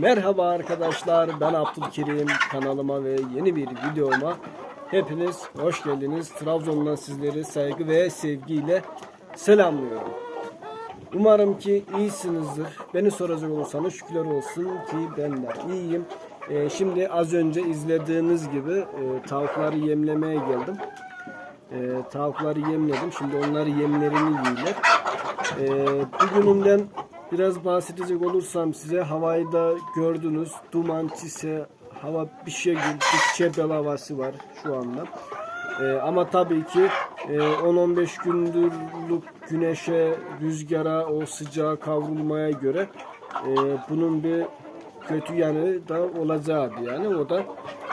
Merhaba arkadaşlar ben Abdülkerim kanalıma ve yeni bir videoma hepiniz hoş geldiniz. Trabzon'dan sizleri saygı ve sevgiyle selamlıyorum. Umarım ki iyisinizdir. Beni soracak olursanız şükürler olsun ki ben de iyiyim. Ee, şimdi az önce izlediğiniz gibi e, tavukları yemlemeye geldim. E, tavukları yemledim. Şimdi onları yemlerini yiyorlar. E, bugününden biraz bahsedecek olursam size havayı da gördünüz. Duman, çise, hava bir şey gibi bir çepel havası var şu anda. E, ama tabii ki e, 10-15 gündürlük güneşe, rüzgara, o sıcağa kavrulmaya göre e, bunun bir kötü yanı da olacaktı yani. O da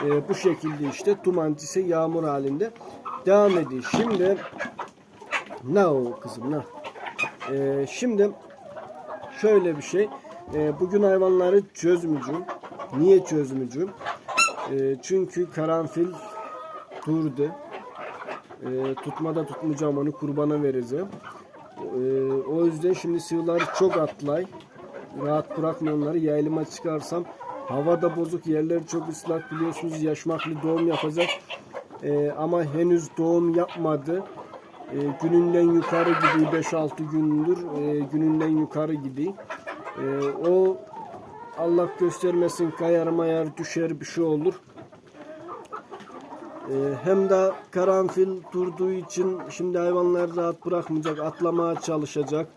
e, bu şekilde işte duman yağmur halinde devam ediyor. Şimdi ne o kızım ne? E, şimdi şöyle bir şey. E, bugün hayvanları çözmeyeceğim. Niye çözmeyeceğim? E, çünkü karanfil durdu. E, tutmada tutmayacağım onu kurbana vereceğim. E, o yüzden şimdi sığırlar çok atlay. Rahat bırakmıyor onları. Yayılıma çıkarsam hava da bozuk yerler çok ıslak biliyorsunuz yaşmaklı doğum yapacak. E, ama henüz doğum yapmadı. E, gününden yukarı gidiyor 5-6 gündür e, gününden yukarı gidiyor. E, o Allah göstermesin kayar mayar düşer bir şey olur. E, hem de karanfil durduğu için şimdi hayvanları rahat bırakmayacak, atlamaya çalışacak,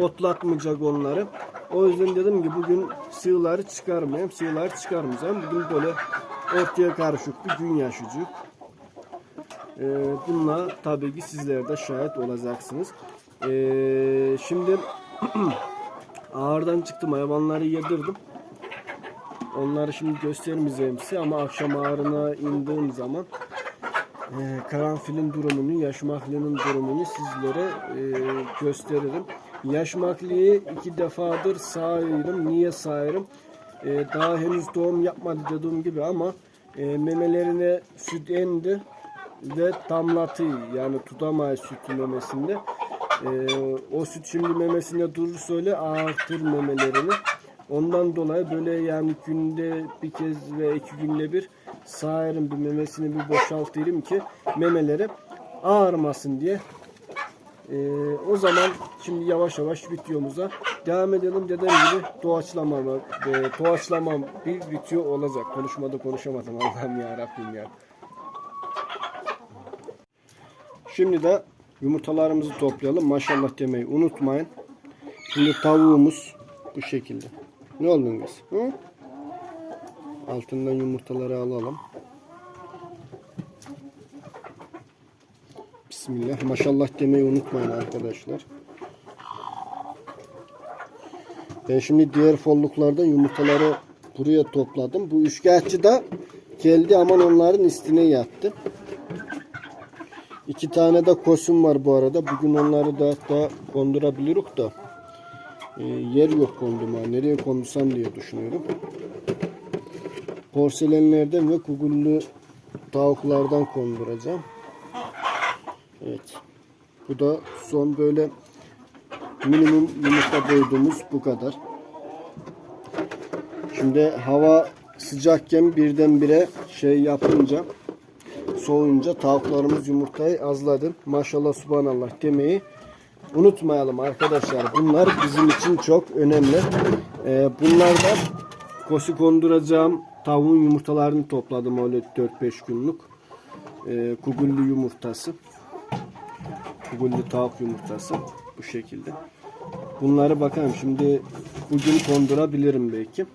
otlatmayacak onları. O yüzden dedim ki bugün sığları çıkarmayayım, sığları çıkarmayacağım. Bugün böyle ortaya karışık bir gün yaşayacak. Ee, bununla tabii ki sizler de şahit olacaksınız. Ee, şimdi ağırdan çıktım hayvanları yedirdim. Onları şimdi göstermeyeceğim size ama akşam ağrına indiğim zaman e, karanfilin durumunu, yaş mahlinin durumunu sizlere e, gösteririm. Yaş mahliyi iki defadır sağıyorum. Niye sağıyorum? E, daha henüz doğum yapmadı dediğim gibi ama e, memelerine süt endi ve damlatı yani tutamay sütü memesinde. Ee, o süt şimdi memesinde durursa öyle ağırtır memelerini. Ondan dolayı böyle yani günde bir kez ve iki günde bir sağırım bir memesini bir boşaltırım ki memeleri ağırmasın diye. Ee, o zaman şimdi yavaş yavaş videomuza devam edelim. Dediğim gibi doğaçlama, e, doğaçlama bir video olacak. Konuşmada konuşamadım Allah'ım ya Rabbim ya. Şimdi de yumurtalarımızı toplayalım. Maşallah demeyi unutmayın. Şimdi tavuğumuz bu şekilde. Ne oldun kız? Hı? Altından yumurtaları alalım. Bismillah. Maşallah demeyi unutmayın arkadaşlar. Ben şimdi diğer folluklardan yumurtaları buraya topladım. Bu üçkağıtçı da geldi aman onların üstüne yattı. İki tane de kostüm var bu arada. Bugün onları da da kondurabiliriz da. E, yer yok konduma. Nereye kondursam diye düşünüyorum. Porselenlerden ve kugullu tavuklardan konduracağım. Evet. Bu da son böyle minimum yumurta boyduğumuz bu kadar. Şimdi hava sıcakken birdenbire şey yapınca soğuyunca tavuklarımız yumurtayı azladı. Maşallah subhanallah demeyi unutmayalım arkadaşlar. Bunlar bizim için çok önemli. Ee, bunlarda kosi konduracağım tavuğun yumurtalarını topladım öyle 4-5 günlük. Ee, kugullu yumurtası. Kugullu tavuk yumurtası. Bu şekilde. Bunları bakalım şimdi bugün kondurabilirim belki.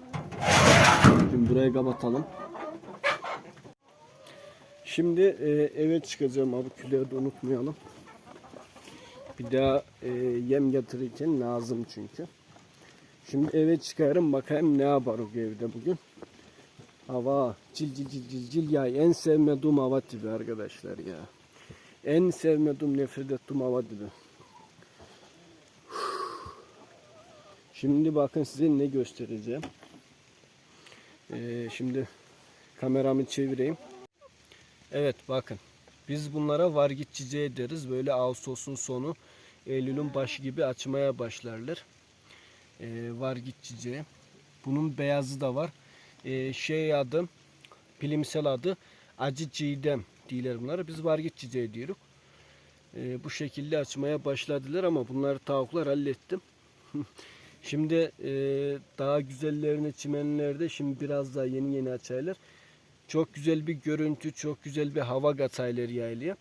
Şimdi burayı kapatalım. Şimdi e, eve çıkacağım abi küleri de unutmayalım. Bir daha e, yem getirirken lazım çünkü. Şimdi eve çıkarım bakayım ne yaparız evde bugün. Hava cil cil cil cil cil ya en sevmediğim hava tipi arkadaşlar ya. En sevmediğim nefret ettiğim hava tipi. Şimdi bakın size ne göstereceğim. Ee, şimdi kameramı çevireyim. Evet bakın. Biz bunlara vargit çiçeği deriz. Böyle Ağustos'un sonu, Eylül'ün başı gibi açmaya başlarlar. Ee, vargit çiçeği. Bunun beyazı da var. Ee, şey adı, bilimsel adı acı çiğdem diyorlar bunlara. Biz vargit çiçeği diyoruz. Ee, bu şekilde açmaya başladılar ama bunları tavuklar hallettim. Şimdi e, daha güzellerini çimenlerde şimdi biraz daha yeni yeni açaylar. Çok güzel bir görüntü, çok güzel bir hava kataylar yaylıyor.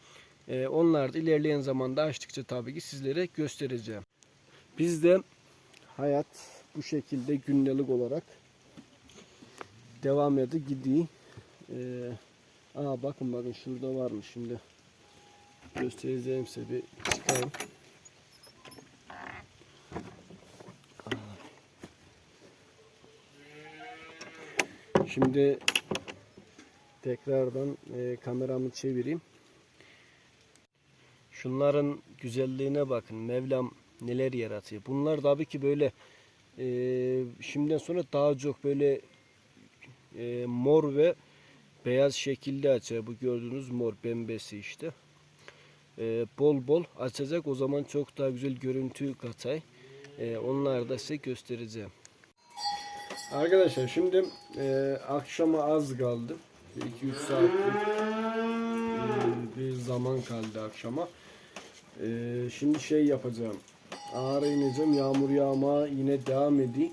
E, onlar da ilerleyen zamanda açtıkça tabii ki sizlere göstereceğim. Biz de hayat bu şekilde gündelik olarak devam ediyor gidiyor. E, aa bakın bakın şurada varmış şimdi. Göstereceğim size bir çıkayım. Şimdi tekrardan e, kameramı çevireyim. Şunların güzelliğine bakın. Mevlam neler yaratıyor. Bunlar tabii ki böyle e, şimdiden sonra daha çok böyle e, mor ve beyaz şekilde açar. Bu gördüğünüz mor bembesi işte. E, bol bol açacak. O zaman çok daha güzel görüntü katay. E, onları da size göstereceğim. Arkadaşlar şimdi e, akşama az kaldı. 2-3 saatlik e, bir zaman kaldı akşama. E, şimdi şey yapacağım. Ağrı ineceğim. Yağmur yağma yine devam ediyor.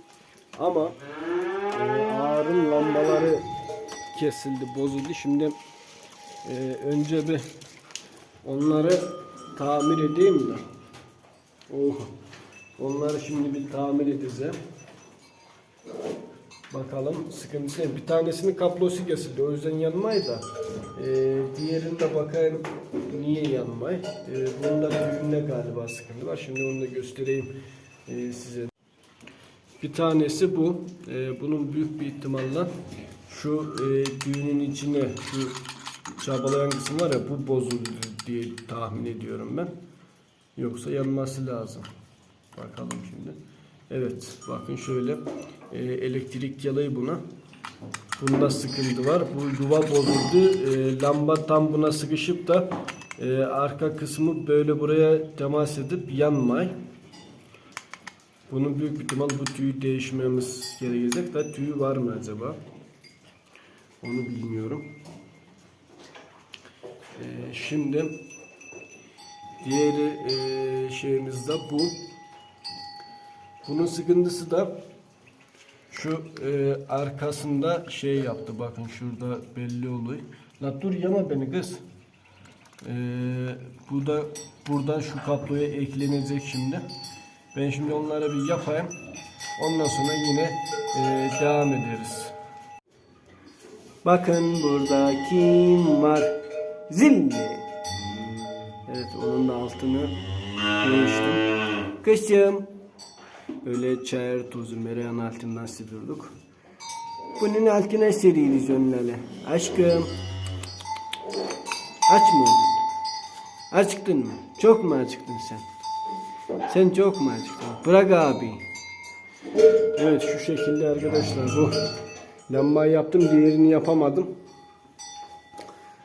Ama e, ağrın lambaları kesildi, bozuldu. Şimdi e, önce bir onları tamir edeyim de. Oh. Onları şimdi bir tamir edeceğim. Bakalım sıkıntısı ne? Bir tanesinin kablosu kesildi. O yüzden yanmayı da. Ee, diğerinde bakayım niye yanmay. Ee, bunda düğünle galiba sıkıntı var. Şimdi onu da göstereyim ee, size. Bir tanesi bu. Ee, bunun büyük bir ihtimalle şu e, düğünün içine şu çabalayan kısım var ya bu bozuldu diye tahmin ediyorum ben. Yoksa yanması lazım. Bakalım şimdi. Evet bakın şöyle e, elektrik yalayı buna. Bunda sıkıntı var. Bu yuva bozuldu. E, lamba tam buna sıkışıp da e, arka kısmı böyle buraya temas edip yanmay. Bunun büyük ihtimal bu tüyü değişmemiz gerekecek da tüyü var mı acaba? Onu bilmiyorum. E, şimdi diğeri e, şeyimiz de bu. Bunun sıkıntısı da şu e, arkasında şey yaptı. Bakın şurada belli oluyor. La dur yama beni kız. E, bu da buradan şu kabloya eklenecek şimdi. Ben şimdi onlara bir yapayım. Ondan sonra yine e, devam ederiz. Bakın burada kim var? Zilli. Evet onun da altını değiştim. Kışım. Böyle çayır tozu mereyan altından siliyorduk. Bunun altına seriyoruz onları. Aşkım. Aç mı oldun? Acıktın mı? Çok mu acıktın sen? Sen çok mu acıktın? Bırak abi. Evet şu şekilde arkadaşlar bu lambayı yaptım diğerini yapamadım.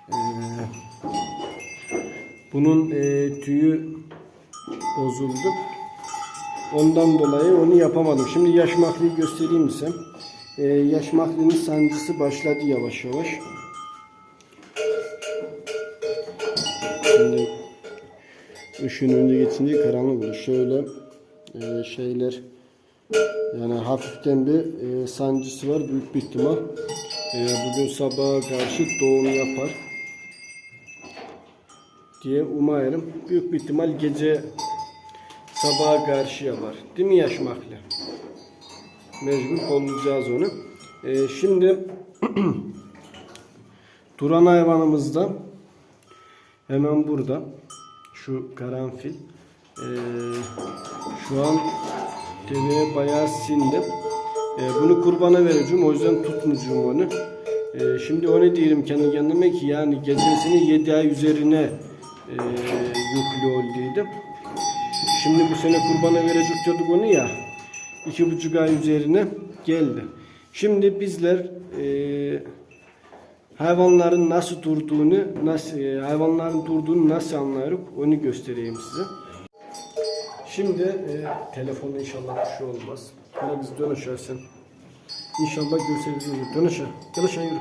Ee, bunun e, tüyü bozuldu. Ondan dolayı onu yapamadım. Şimdi yaş makliyi göstereyim size. e, yaş mahlinin sancısı başladı yavaş yavaş. Şimdi ışığın önce geçince karanlık olur. Şöyle e, şeyler yani hafiften bir e, sancısı var büyük bir ihtimal. E, bugün sabaha karşı doğum yapar diye umarım. Büyük bir ihtimal gece sabaha karşı yapar. Değil mi yaş mahli? Mecbur kollayacağız onu. E, şimdi duran hayvanımız da hemen burada. Şu karanfil. E, şu an deveye bayağı sindim. E, bunu kurbana vereceğim. O yüzden tutmayacağım onu. E, şimdi o ne diyelim kendi kendime ki yani gecesini 7 ay üzerine e, yüklü olduydım. Şimdi bu sene kurbana verecek diyorduk onu ya. iki buçuk ay üzerine geldi. Şimdi bizler e, hayvanların nasıl durduğunu, nasıl e, hayvanların durduğunu nasıl anlarız onu göstereyim size. Şimdi e, telefonda inşallah bir şey olmaz. Bana biz dön aşağı sen. İnşallah gösteririz. Dön aşağı. Gel aşağı yürü.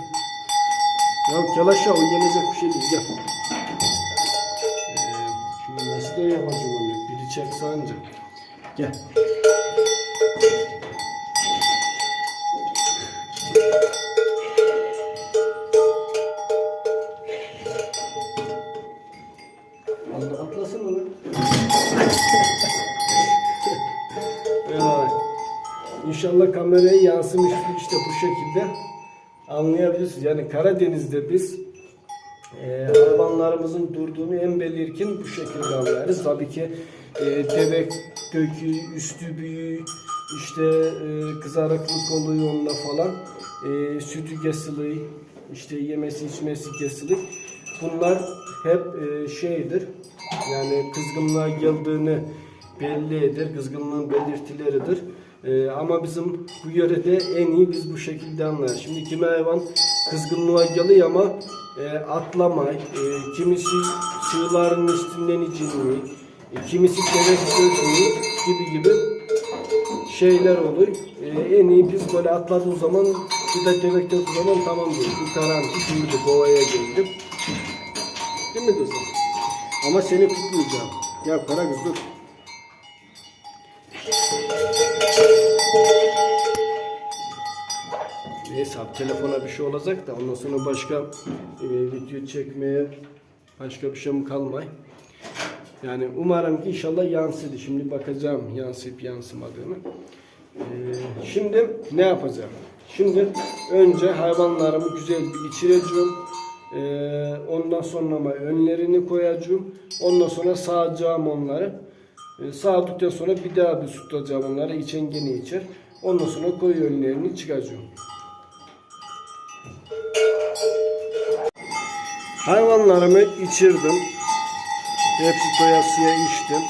Ya gel aşağı o yenecek bir şey değil. Gel. Ee, şimdi nasıl da yapacağım çekse anca. Gel. Atla- Atlasın onu. İnşallah kameraya yansımıştır işte bu şekilde anlayabilirsiniz. Yani Karadeniz'de biz hayvanlarımızın durduğunu en belirgin bu şekilde anlarız. Tabii ki e, deve kökü, üstü büyüğü, işte e, kızarıklık oluyor onunla falan. E, sütü kesiliyor, işte yemesi içmesi kesiliyor. Bunlar hep e, şeydir. Yani kızgınlığa geldiğini belli eder. Kızgınlığın belirtileridir. Ee, ama bizim bu yörede en iyi biz bu şekilde anlarız. Şimdi kimi hayvan kızgınlığa geliyor ama e, atlamay, e, kimisi sığların üstünden içilmiyor, e, kimisi gerek gözmüyor gibi gibi şeyler olur. E, en iyi biz böyle atladığı zaman bir de dediği zaman tamam diyor. Bu karanti şimdi kovaya geldim. Değil mi kızım? Ama seni tutmayacağım. Ya kara kız dur. Abi telefona bir şey olacak da ondan sonra başka e, video çekmeye başka bir şey mi kalmay. Yani umarım ki inşallah yansıdı. Şimdi bakacağım yansıyıp yansımadığını. E, şimdi ne yapacağım? Şimdi önce hayvanlarımı güzel bir içireceğim. E, ondan sonra ama önlerini koyacağım. Ondan sonra sağacağım onları. E, sağdıktan sonra bir daha bir tutacağım onları. İçen gene içer. Ondan sonra koyu önlerini çıkacağım. Hayvanlarımı içirdim. Hepsi doyasıya içtim.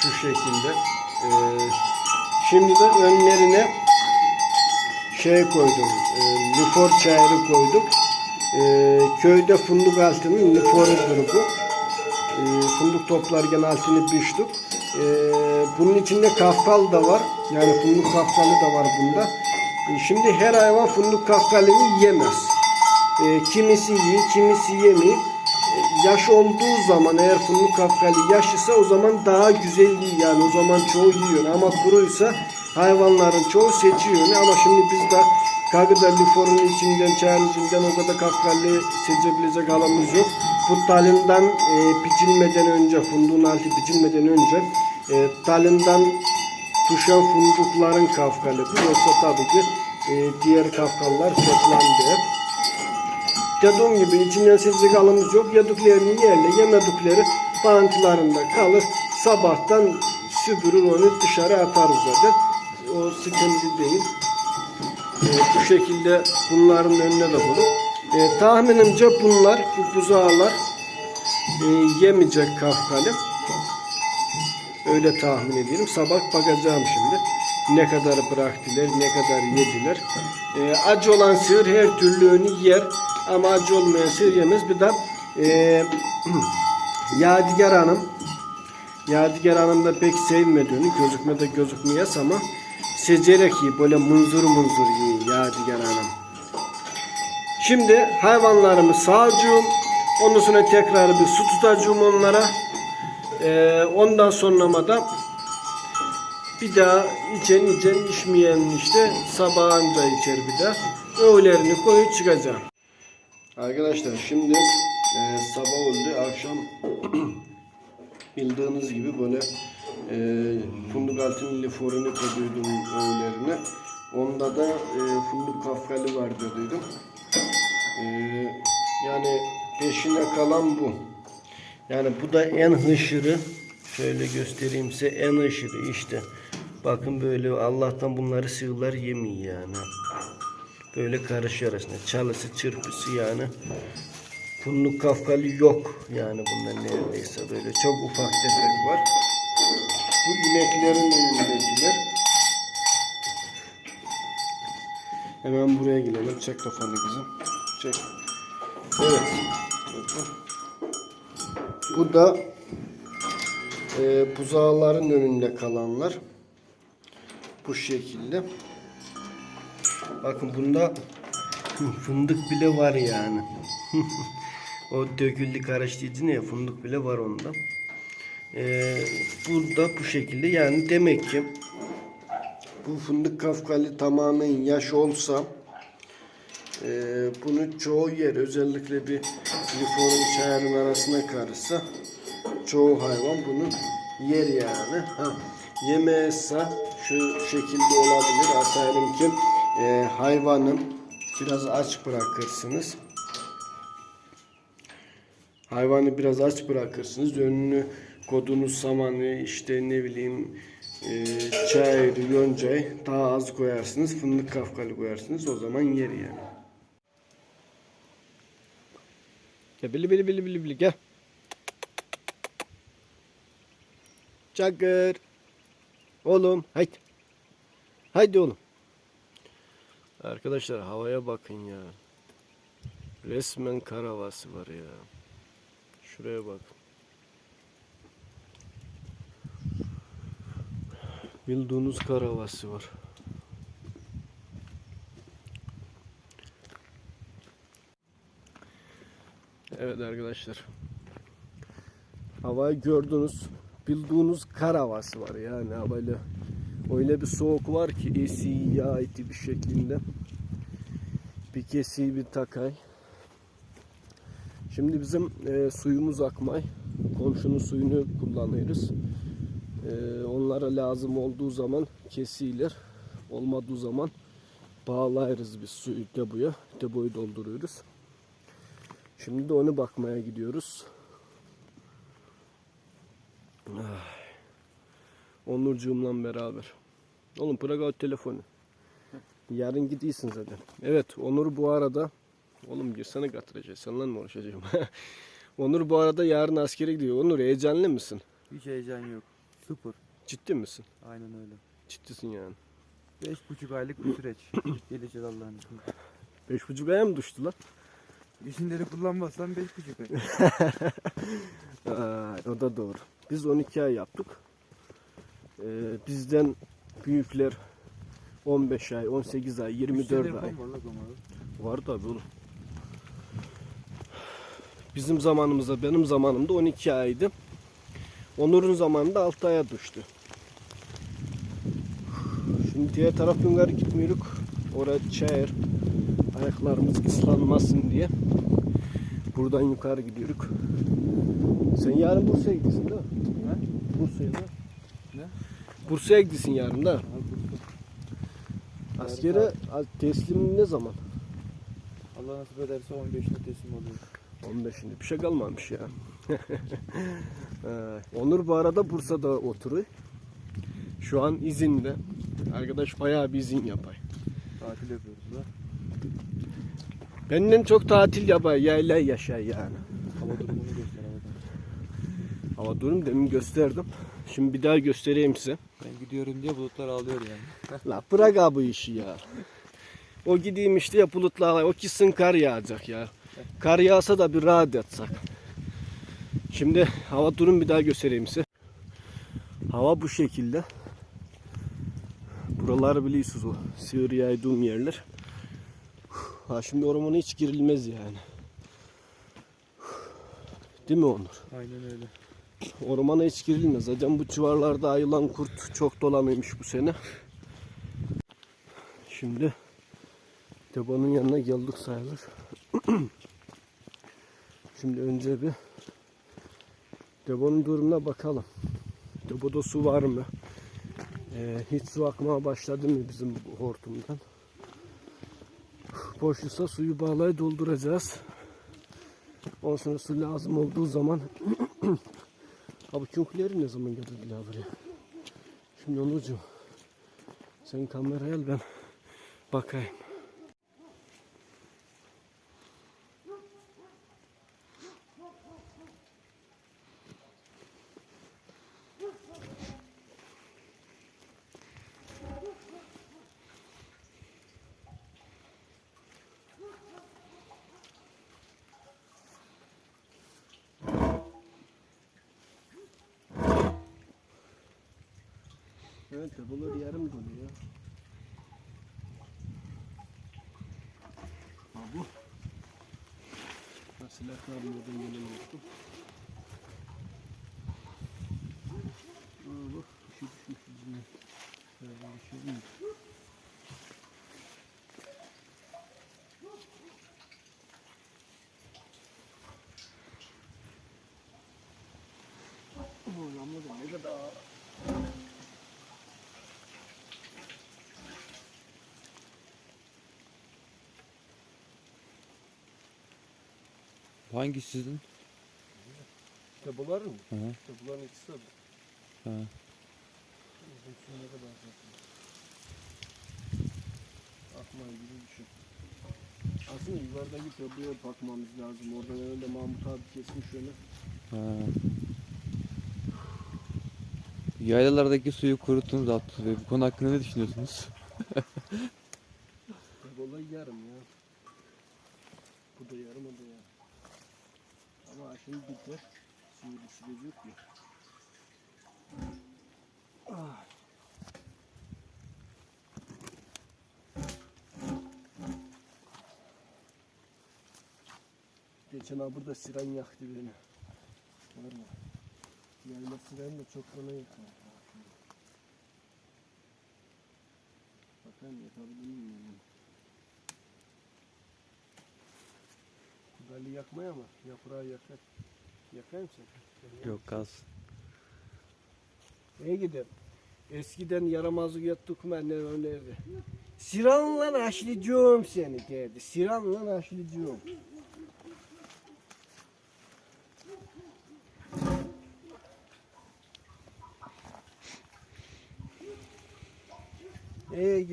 Şu şekilde. Ee, şimdi de önlerine şey koydum. E, lifor çayırı koyduk. Ee, köyde fındık altının liforudur bu. Ee, fındık toplarken altını biçtik. Ee, bunun içinde kafkal da var. Yani fındık kafkalı da var bunda. Ee, şimdi her hayvan fındık kafkalını yemez. E, kimisi yiyor, kimisi yemiyor. E, yaş olduğu zaman eğer fındık kafkalı yaş ise o zaman daha güzel yani o zaman çoğu yiyor ama kuruysa hayvanların çoğu seçiyor ama şimdi biz de Kagıda liforun içinden, çayın içinden o kadar kafkalı seçebilecek halimiz yok. Bu dalından e, biçilmeden önce, fındığın altı biçilmeden önce e, dalından tuşan fındıkların kafkalıdır. Yoksa tabii ki e, diğer kafkalılar toplandı. Dediğim gibi içinden seçecek alımız yok. Yediklerini yerle yemedikleri bağıntılarında kalır. Sabahtan süpürür onu dışarı atarız zaten. O sıkıntı değil. Ee, bu şekilde bunların önüne de koyduk. Ee, tahminimce bunlar, bu buzağlar e, yemeyecek kafkalı. Öyle tahmin ediyorum. Sabah bakacağım şimdi. Ne kadar bıraktılar, ne kadar yediler. Ee, acı olan sığır her türlü yer. Ama acı olmayan sığır yemez. Bir de e, Yadigar Hanım Yadigar Hanım da pek sevmediğini gözükmede gözükmeyes ama secerek yiyor. Böyle munzur munzur yiyor Yadigar Hanım. Şimdi hayvanlarımı sağacağım. Ondan sonra tekrar bir su tutacağım onlara. Ee, ondan sonra da bir daha içen içen içmeyen işte sabahınca içer bir daha. Öğlerini koyup çıkacağım. Arkadaşlar şimdi e, sabah oldu akşam bildiğiniz gibi böyle e, fındık altın liforini koyduydum öğlerine. Onda da e, fındık kafkalı var dedim. E, yani peşine kalan bu. Yani bu da en hışırı. Şöyle göstereyim size en hışırı işte. Bakın böyle Allah'tan bunları sığırlar yemiyor yani. Böyle karışıyor arasında. Çalısı çırpısı yani. Fındık kafkalı yok yani bundan neredeyse böyle çok ufak tefek var. Bu ineklerin önündekiler. Hemen buraya gidelim. Çek kafanı kızım. Çek. Evet. Bu da e, buzağların önünde kalanlar. Bu şekilde. Bakın bunda fındık bile var yani. o döküldü karıştırıcı ne fındık bile var onda. Ee, burada bu şekilde yani demek ki bu fındık kafkalı tamamen yaş olsa e, bunu çoğu yer özellikle bir lifonun çayırın arasına karışsa çoğu hayvan bunu yer yani. Ha, yemezse şu şekilde olabilir. Atıyorum ki e, hayvanı biraz aç bırakırsınız. Hayvanı biraz aç bırakırsınız. Önünü kodunuz samanı işte ne bileyim e, çayır, yoncayı daha az koyarsınız. Fındık kafkalı koyarsınız. O zaman yer yani. Gel bili bili bili bili bili gel. Çakır. Oğlum haydi. Haydi oğlum. Arkadaşlar havaya bakın ya. Resmen kar havası var ya. Şuraya bak. Bildiğiniz kar havası var. Evet arkadaşlar. Havayı gördünüz. Bildiğiniz kar havası var yani böyle öyle bir soğuk var ki esi yağıtı bir şeklinde. Bir kesi bir takay. Şimdi bizim e, suyumuz akmay. Komşunun suyunu kullanıyoruz. E, onlara lazım olduğu zaman kesilir. Olmadığı zaman bağlayırız biz suyu depoya. Depoyu dolduruyoruz. Şimdi de onu bakmaya gidiyoruz. Ay. Onurcuğumla beraber. Oğlum Praga telefonu. Yarın gidiyorsun zaten. Evet Onur bu arada Oğlum girsene katıracağı. Seninle mi uğraşacağım? Onur bu arada yarın askere gidiyor. Onur heyecanlı mısın? Hiç heyecan yok. Sıfır. Ciddi misin? Aynen öyle. Ciddisin yani. Beş buçuk aylık bir süreç. Geleceğiz Allah'ın izniyle. Beş buçuk aya mı düştü lan? İzinleri kullanmazsan beş buçuk ay. Aa, o da doğru. Biz 12 ay yaptık. Ee, bizden büyükler 15 ay, 18 ay, 24 İzinleri ay. var tabi oğlum. Bizim zamanımızda, benim zamanımda 12 aydı. Onur'un zamanında 6 aya düştü. Şimdi diğer taraftan yukarı gitmiyoruz. Orada çayır. Ayaklarımız ıslanmasın diye. Buradan yukarı gidiyoruz. Sen yarın Bursa'ya gidiyorsun değil mi? Bursa'ya da. Bursa'ya gidiyorsun yarın da. Askere teslim ne zaman? Allah nasip ederse 15'inde teslim oluyor. 15'inde bir şey kalmamış ya. Ee, Onur bu arada Bursa'da oturuyor. Şu an izinde. Arkadaş bayağı bir izin yapay. Tatil yapıyoruz da. Benden çok tatil yapay. Yayla yaşay yani. Hava durumunu göster havadan. Hava durum demin gösterdim. Şimdi bir daha göstereyim size. Ben gidiyorum diye bulutlar ağlıyor yani. La bırak abi bu işi ya. O gideyim işte ya bulutlarla. O gitsin kar yağacak ya. Kar yağsa da bir rahat yatsak. Şimdi hava durum bir daha göstereyim size. Hava bu şekilde. Buraları biliyorsunuz o sığır yaydığım yerler. Ha şimdi ormana hiç girilmez yani. Değil mi Onur? Aynen öyle. Ormana hiç girilmez. Zaten bu civarlarda ayılan kurt çok dolanıyormuş bu sene. Şimdi debanın yanına geldik sayılır. Şimdi önce bir debanın durumuna bakalım. Deboda su var mı? Ee, hiç su akmaya başladı mı bizim hortumdan? Boşluksa suyu bağlayıp dolduracağız. Ondan sonra su lazım olduğu zaman Abi künküleri ne zaman getirdiler buraya? Şimdi Onurcuğum sen kamerayı al ben bakayım. Evet bunlar yarım dolu ya. Ha bu. Ha silahlar buradan gelen yoktu. Ha bak bir şey düşmüş yüzüne. Şöyle bir? Oh, amma da ne kadar Hangi sizin? İşte bunlar mı? Hı hı. İşte bunların ikisi de. Bizim su ne kadar zaten. Akman gibi şey. Aslında yukarıdaki köprüye bakmamız lazım. Oradan herhalde Mahmut abi kesmiş şöyle. Ha. Yaylalardaki suyu kuruttunuz Abdullah Bey. Bu konu hakkında ne düşünüyorsunuz? Olay yarım ya. Bu da yarım o da yarım. Ama şimdi biter. Suyu düşürecek ya. Ah. Geçen abi burada siren yaktı beni. Var mı? Yayla siren de çok bana yakın. Bakayım yakabilir miyim yani? Dali yakmaya ama yaprağı yakar. Yakayım sen. Yok kalsın. Neye gidelim? Eskiden yaramazlık yattık mı annem önerdi. Siranla aşlıcığım seni derdi. Siranla aşlıcığım.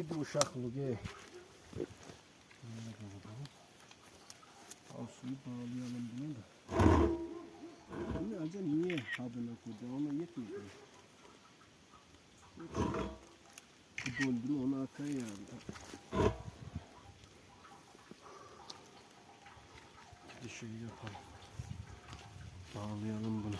Gidi uşaklık ey. Al suyu bağlayalım bunu da. Bunu acaba niye habına koydu? Ona yetmiyor. Bu doldu ona akar yani. Bir şey yapalım. Bağlayalım bunu.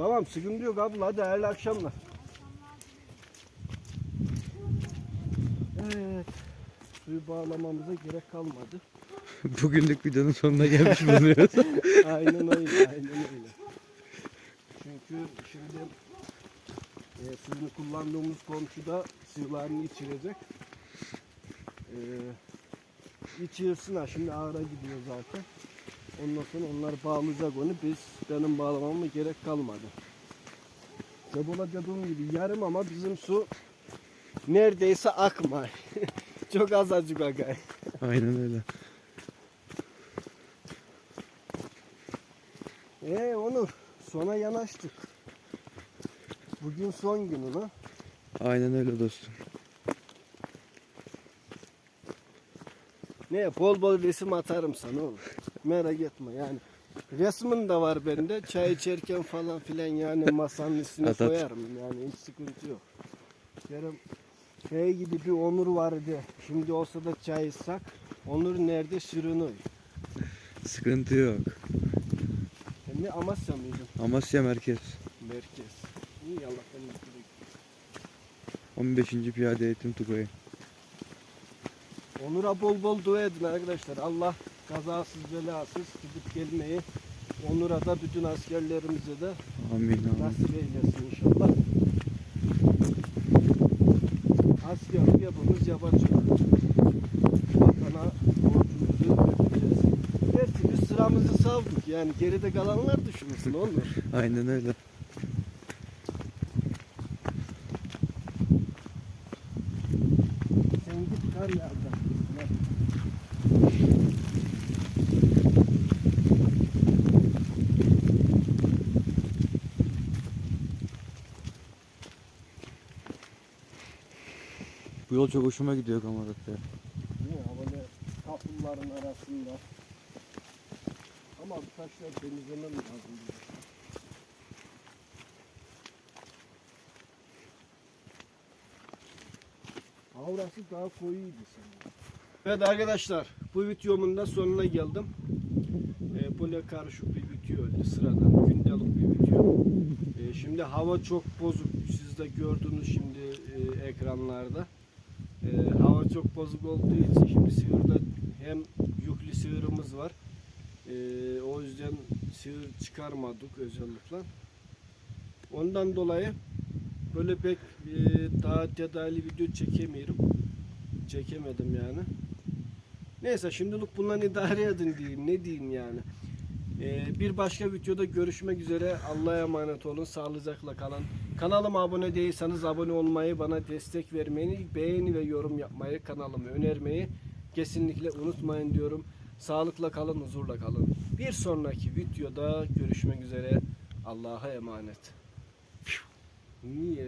Tamam sıkıntı yok abla hadi hayırlı akşamlar. Evet. Suyu bağlamamıza gerek kalmadı. Bugünlük videonun sonuna gelmiş bulunuyoruz. aynen öyle, aynen öyle. Çünkü şimdi e, suyunu kullandığımız komşu da sığlarını içirecek. E, içirsin ha şimdi ağra gidiyor zaten. Ondan sonra onlar bağlayacak onu. Biz benim bağlamama gerek kalmadı. Cebola dediğim gibi yarım ama bizim su neredeyse akma. Çok azıcık akar. Aynen öyle. Ee Onur sona yanaştık. Bugün son günü lan. Aynen öyle dostum. Ne bol bol resim atarım sana oğlum. Merak etme yani. Resmin de var bende. Çay içerken falan filan yani masanın üstüne koyarım. Yani hiç sıkıntı yok. Derim şey gibi bir Onur vardı. Şimdi olsa da çay içsek. Onur nerede sürünüyor. Sıkıntı yok. Sen ne Amasya mıydın? Amasya merkez. Merkez. İyi Allah'tan mutluluk. 15. Piyade Eğitim Tugayı. Onur'a bol bol dua edin arkadaşlar. Allah kazasız belasız gidip gelmeyi Onur'a da bütün askerlerimize de Amin nasip eylesin inşallah. Askerlik yapımız yapacak. Vatana borcumuzu ödeyeceğiz. Gerçi biz sıramızı savdık yani geride kalanlar düşünsün Onur. Aynen öyle. Sen git kar yağdı. Bu yol çok hoşuma gidiyor. Değil mi? Böyle kapıların arasında. Ama bu taşlar temizlemem lazım. Avrası daha koyuydu sanırım. Evet arkadaşlar bu videomun da sonuna geldim. Ee, böyle karışık bir video oldu sıradan gündelik bir video. Ee, şimdi hava çok bozuk siz de gördünüz şimdi e, ekranlarda. Ee, hava çok bozuk olduğu için şimdi sığırda hem yüklü sığırımız var. Ee, o yüzden sığır çıkarmadık özellikle. Ondan dolayı böyle pek e, daha detaylı video çekemiyorum. Çekemedim yani. Neyse şimdilik bundan idare edin diyeyim. Ne diyeyim yani. Ee, bir başka videoda görüşmek üzere. Allah'a emanet olun. Sağlıcakla kalın. Kanalıma abone değilseniz abone olmayı, bana destek vermeyi, beğeni ve yorum yapmayı, kanalımı önermeyi kesinlikle unutmayın diyorum. Sağlıkla kalın, huzurla kalın. Bir sonraki videoda görüşmek üzere. Allah'a emanet. Niye